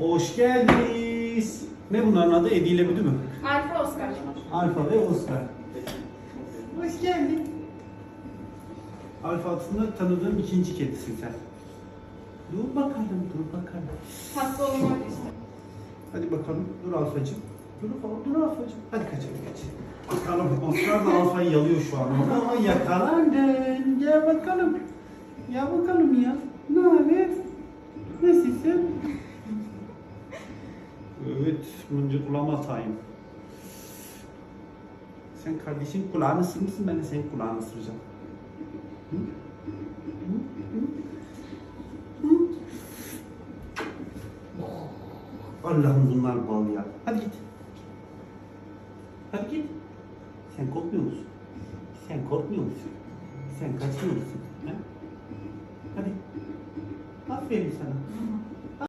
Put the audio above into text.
Hoş geldiniz. Ne bunların adı? Edi ile Büdü mü? Alfa Oscar. Alfa ve Oscar. Hoş geldin. Alfa adında tanıdığım ikinci kedisin sen. Dur bakalım, dur bakalım. Hasta olmak işte. Hadi bakalım, dur Alfacığım. Dur, dur Alfacığım. Hadi kaçalım, kaç. Bakalım, Oscar da Alfa'yı yalıyor şu an. Ama yakalandın. Gel bakalım. Gel bakalım ya. Evet, mıncıklama time. Sen kardeşin kulağını ısırmışsın, ben de senin kulağını ısıracağım. Hı? Hı? Hı? Hı? Allah'ım bunlar bal ya. Hadi git. Hadi git. Sen korkmuyor musun? Sen korkmuyor musun? Sen kaçmıyor musun? Ha? Hadi. Aferin sana.